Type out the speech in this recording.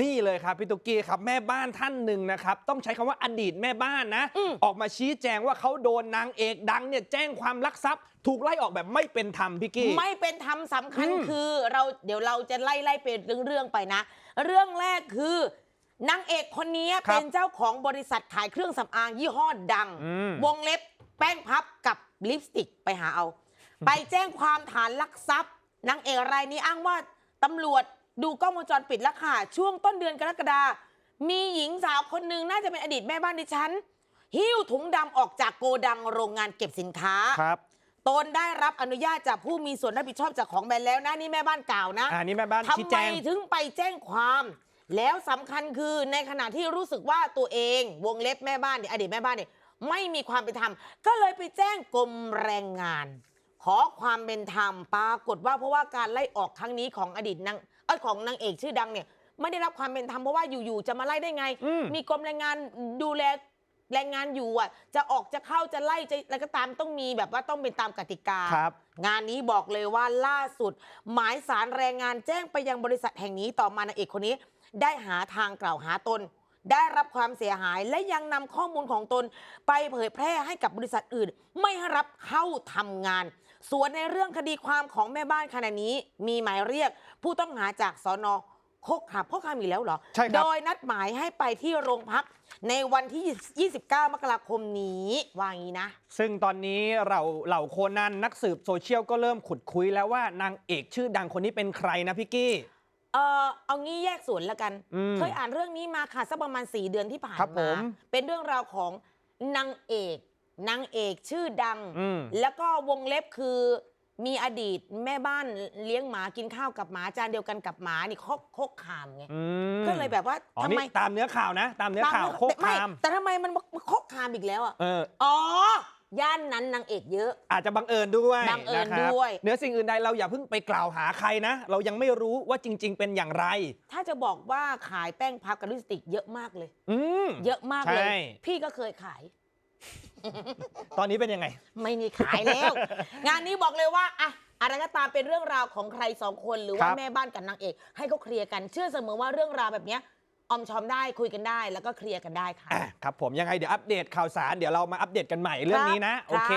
นี่เลยครับพี่ตุ๊กกี้ครับแม่บ้านท่านหนึ่งนะครับ ต้องใช้คำว่าอดีตแม่บ้านนะ อืม ออกมาชี้แจงว่าเขาโดนนางเอกดังเนี่ยแจ้งความลักทรัพย์ ถูกไล่ออกแบบไม่เป็นธรรมพี่กี้ ไม่เป็นธรรมสำคัญอืม คือเราเดี๋ยวเราจะไล่ไล่เป็นเรื่องๆไปนะ เรื่องแรกคือนางเอกคนนี้เป็นเจ้าของบริษัทขายเครื่องสำอางยี่ห้อดัง อืม วงเล็บแป้งพับกับลิปสติกไปหาเอา ไปแจ้งความฐานลักทรัพย์นางเอกรายนี้อ้างว่าตำรวจ ดูกล้องวงจรปิดแล้วค่ะ ช่วงต้นเดือนกรกฎามีหญิงสาวคนหนึ่งน่าจะเป็นอดีตแม่บ้านดิฉัน หิ้วถุงดำออกจากโกดังโรงงานเก็บสินค้าครับ ตนได้รับอนุญาตจากผู้มีส่วนรับผิดชอบจากของแบรนด์แล้วนะนี่แม่บ้านกล่าวนะอ่านี่แม่บ้านชี้ทำแจไมง ถึงไปแจ้งความ แล้วสำคัญคือในขณะที่รู้สึกว่าตัวเองวงเล็บแม่บ้านเนี่ยอดีตแม่บ้านเนี่ยไม่มีความเป็นธรรมก็เลยไปแจ้งกรมแรงงาน ขอความเป็นธรรมปรากฏว่าเพราะว่าการไล่ออกครั้งนี้ของอดีตนาง เอยของนางเอกชื่อดังเนี่ยไม่ได้รับความเป็นธรรมเพราะว่าอยู่ๆจะมาไล่ได้ไง อืม มีกรมแรงงานดูแลแรงงานอยู่อะ จะออกจะเข้าจะไล่จะอะไรก็ตามต้องมีแบบว่าต้องเป็นตามกติกา ครับ งานนี้บอกเลยว่าล่าสุด หมายสารแรงงานแจ้งไปยังบริษัทแห่งนี้ต่อมานางเอกคนนี้ ได้หาทางกล่าวหาตน ได้รับความเสียหายและยังนำข้อมูลของตน ไปเผยแพร่ให้กับบริษัทอื่น ไม่ให้รับเข้าทำงาน ส่วนในเรื่องคดีความของแม่บ้านขณะนี้ มีหมายเรียก ผู้ต้องหาจากสอนอโคกขามโคกขามอีกแล้วเหรอ ใช่ครับ โดยนัดหมายให้ไปที่โรงพักในวันที่ 29 มกราคมนี้ว่างี้นะ ซึ่งตอนนี้เราเหล่าโคนันนักสืบโซเชียลก็เริ่มขุดคุยแล้วว่านางเอกชื่อดังคนนี้เป็นใครนะพี่กี้ เออเอางี้แยกส่วนละกัน อืมเคยอ่านเรื่องนี้มาค่ะสักประมาณ 4 เดือนที่ผ่านครับผมาม เป็นเรื่องราวของนางเอก นางเอกชื่อดัง อืม แล้วก็วงเล็บคือมีอดีตแม่บ้านเลี้ยงหมากินข้าวกับหมาจานเดียวกันกับหมานี่โคกโคกขามไงอืมก็เลยแบบว่าอ๋อทำนี่ไมตามเนื้อข่าวนะ ตามเนื้อข่าวตมโคกไม่คาม แต่ทำไมมันมาโคกคามอีกแล้วอะเออ อ๋อย่านนั้นนางเอกเยอะ อาจจะบังเอิญด้วยบังเอิญนะครับด้วย เหนือสิ่งอื่นใดเราอย่าเพิ่งไปกล่าวหาใครนะ เรายังไม่รู้ว่าจริง ๆ เป็นอย่างไร ถ้าจะบอกว่าขายแป้งพับกับลิปสติกเยอะมากเลย อืม เยอะมากเลย ใช่ พี่ก็เคยขาย ตอนนี้เป็นยังไง ไม่มีขายแล้ว งานนี้บอกเลยว่าอะอะไรก็ตามเป็นเรื่องราวของใครสองคนหรือว่าครับ แม่บ้านกับนางเอก ให้เขาเคลียร์กันเชื่อเสมอว่าเรื่องราวแบบเนี้ยออมชอมได้คุยกันได้ แล้วก็เคลียร์กันได้ค่ะ อะครับผมยังไงเดี๋ยวอัปเดตข่าวสารเดี๋ยวเรามาอัปเดตกันใหม่เรื่องนี้นะ ครับโอเค